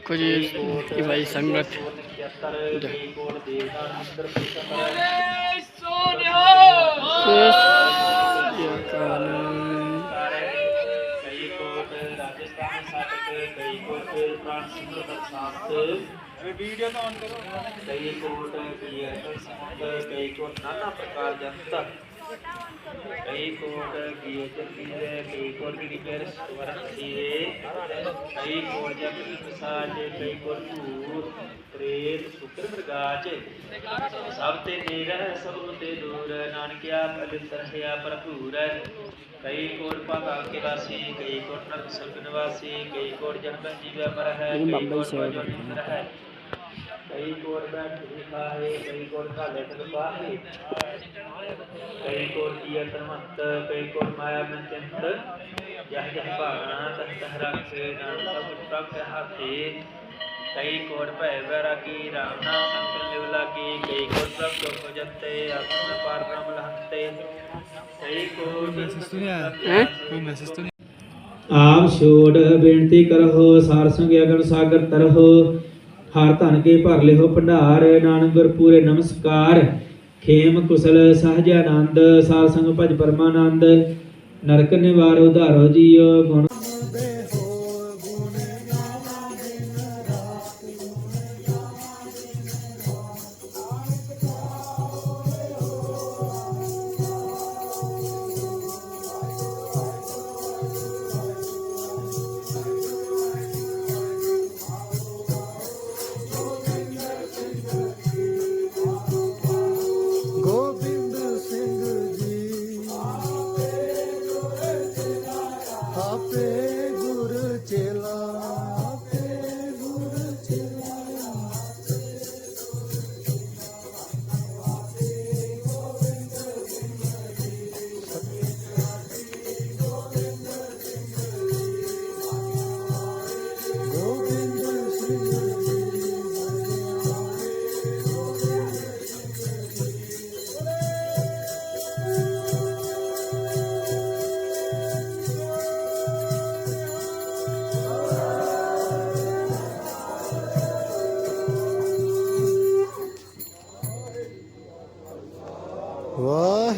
देखो जी ये भाई संगत। वीडियो तो ऑन करो। कई कोट की नाना प्रकार जनता। ਜੰਤ ਕਈ ਕੋਟ ਕੀਰਤਨ ਕੀਰੇ ਕਈ ਕੋਟ ਕੀ ਰਿਪੇਅਰ ਸਵਰਨ ਸੀਰੇ ਕਈ ਕੋਟ ਜਗਤ ਪ੍ਰਸਾਦ ਕਈ ਕੋਟ ਭੂਤ ਪ੍ਰੇਤ ਸੁਕਰ ਮਰਗਾਚ ਸਭ ਤੇ ਨੇੜ ਸਭ ਤੇ ਦੂਰ ਨਾਨਕਿਆ ਪਵਿੱਤਰ ਹੈ ਭਰਪੂਰ ਕਈ ਕੋਟ ਭਾਗਾ ਕੇ ਵਾਸੀ ਕਈ ਕੋਟ ਨਰਕ ਸਰਗ ਨਿਵਾਸੀ ਕਈ ਕੋਟ ਜਨਮ ਜੀਵ ਅਮਰ ਹੈ ਨਹੀਂ, ਕਈ ਬਾਬਾ ਜੀ कई कोर का लिखा है कई कोर का लेखन पाही कई कोर किया समस्त तो कई कोर माया में चिंत। यह जह भावना तहरा के नाम सब प्राप्त हाथे। कई कोर भय बैरा की राम नाम संकल निवला की कई कोर सब लोग को जते आत्मा पार ब्रह्म लहते। कई कोर मैसेज तो नहीं आया? आप छोड़ बेनती करहो सारसंग अगर सागर तरहो। ਹਰ ਧਨ ਕੇ ਭਰ ਲਿਓ ਭੰਡਾਰ, ਨਾਨਕ ਗੁਰ ਪੂਰੇ ਨਮਸਕਾਰ। ਖੇਮ ਕੁਸਲ ਸਹਜ ਆਨੰਦ ਸਾਰ ਸੰਗ ਭਜ ਪਰਮਾਨੰਦ। ਨਰਕ ਨਿਵਾਰੋ ਧਾਰੋ ਜੀਓ, ਗੁਣ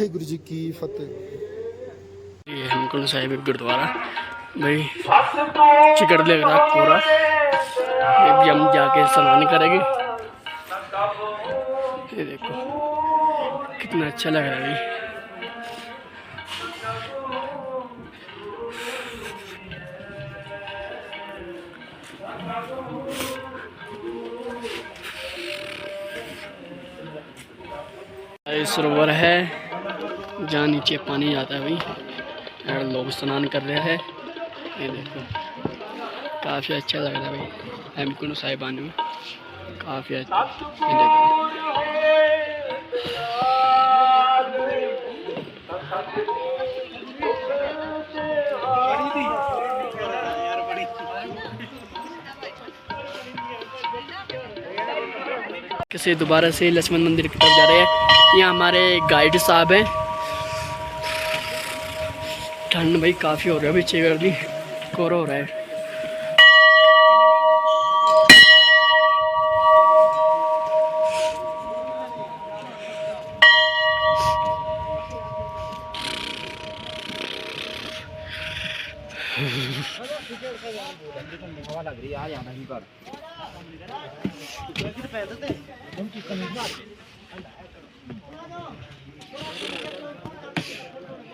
ਵਾਹਿਗੁਰੂ ਜੀ ਕੀ ਫਤਿਹ ये हेमकुंड साहिब एक गुरुद्वारा भाई चिकट लग रहा है पूरा ये भी हम जाके स्नान करेंगे ये देखो कितना अच्छा लग रहा है भाई ये सरोवर है जहाँ नीचे पानी जाता है भाई और लोग स्नान कर रहे हैं। ये देखो। काफ़ी अच्छा लग रहा है भाई। हेमकुंड साहिब आने में काफ़ी अच्छा। ये देखो। किसी दोबारा से लक्ष्मण मंदिर की तरफ़ जा रहे हैं। यहाँ हमारे गाइड साहब हैं। ठंड भाई काफ़ी हो रहा है पीछे कर दी कोरा हो रहा है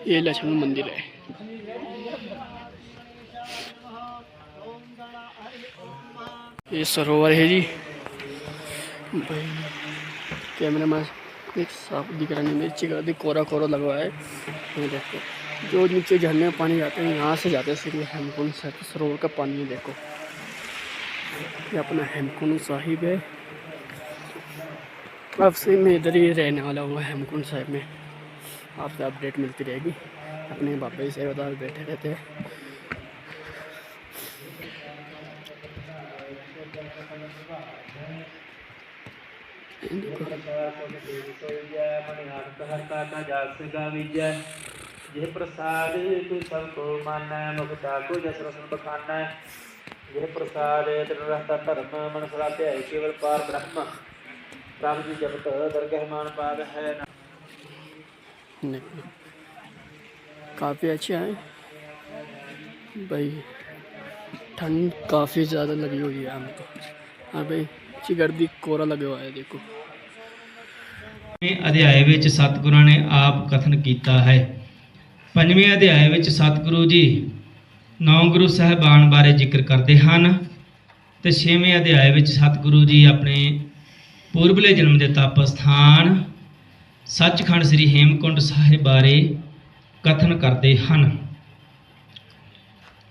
ये लक्ष्मण मंदिर है ये सरोवर है जी। भाई, कैमरे में एक साफ़ दिख रहा नहीं मिर्ची का दी कोरा कोरा लगा हुआ ये देखो, जो नीचे झरने में पानी जाते हैं, यहाँ से जाते हैं सीधे हेमकुंड साहिब सरोवर का पानी देखो। ये अपना हेमकुंड साहिब है। अब से मैं इधर ही रहने वाला हूँ, हेमकुंड साहिब में। आपसे अपडेट मिलती रहेगी। अपने बापे से उतार बैठे रहते हैं। प्रसाद तू सबको माना मुखता को जस रसन बखाना यह प्रसाद रहता धर्म मन सदा ध्याय केवल पार ब्रह्म राम जी जपत दरगहमान पाद है काफ़ी अच्छा है भाई ठंड काफ़ी ज़्यादा लगी हुई है हमको हाँ भाई चिगर्दी कोरा लगा हुआ है देखो ਪੰਜਵੇਂ ਅਧਿਆਏ ਵਿੱਚ ਸਤਿਗੁਰਾਂ ਨੇ ਆਪ ਕਥਨ ਕੀਤਾ ਹੈ ਪੰਜਵੇਂ ਅਧਿਆਏ ਵਿੱਚ ਸਤਿਗੁਰੂ ਜੀ ਨੌ ਗੁਰੂ ਸਾਹਿਬਾਨ ਬਾਰੇ ਜ਼ਿਕਰ ਕਰਦੇ ਹਨ ਤੇ ਛੇਵੇਂ ਅਧਿਆਏ ਵਿੱਚ ਸਤਿਗੁਰੂ ਜੀ ਆਪਣੇ ਪੂਰਬਲੇ ਜਨਮ ਦੇ ਤਪ ਸਥਾਨ ਸੱਚਖੰਡ ਸ੍ਰੀ ਹੇਮਕੁੰਟ ਸਾਹਿਬ ਬਾਰੇ ਕਥਨ ਕਰਦੇ ਹਨ।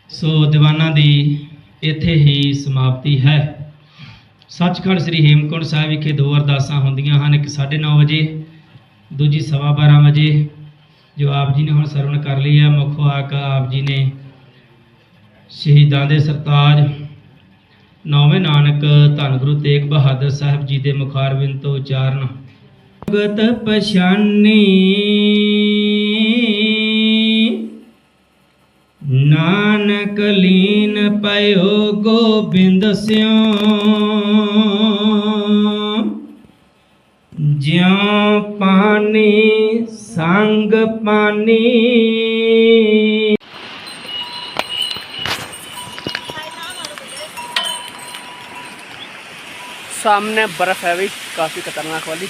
ਸੋ ਦੀਵਾਨਾਂ ਦੀ ਇੱਥੇ ਹੀ ਸਮਾਪਤੀ ਹੈ। ਸੱਚਖੰਡ ਸ੍ਰੀ ਹੇਮਕੁੰਟ ਸਾਹਿਬ ਵਿਖੇ ਦੋ ਅਰਦਾਸਾਂ ਹੁੰਦੀਆਂ ਹਨ, ਇੱਕ 9:30 ਵਜੇ, ਦੂਜੀ ਸਵਾ ਬਾਰਾਂ ਵਜੇ, ਜੋ ਆਪ ਜੀ ਨੇ ਹੁਣ ਸਰਵਣ ਕਰ ਲਈ ਹੈ। ਮੁੱਖੋ ਆਕ ਆਪ ਜੀ ਨੇ ਸ਼ਹੀਦਾਂ ਦੇ ਸਰਤਾਜ, ਨੌਵੇਂ ਨਾਨਕ ਧੰਨ ਗੁਰੂ ਤੇਗ ਬਹਾਦਰ ਸਾਹਿਬ ਜੀ ਦੇ ਮੁਖਾਰਬਿੰਦ ਤੋਂ ਉਚਾਰਨ। ਭਗਤ ਪਛਾਨੀ कलीन पयो गोबिंद सियो ज्यो पानी संग पानी। सामने बर्फ़ है भाई, काफ़ी खतरनाक वाली।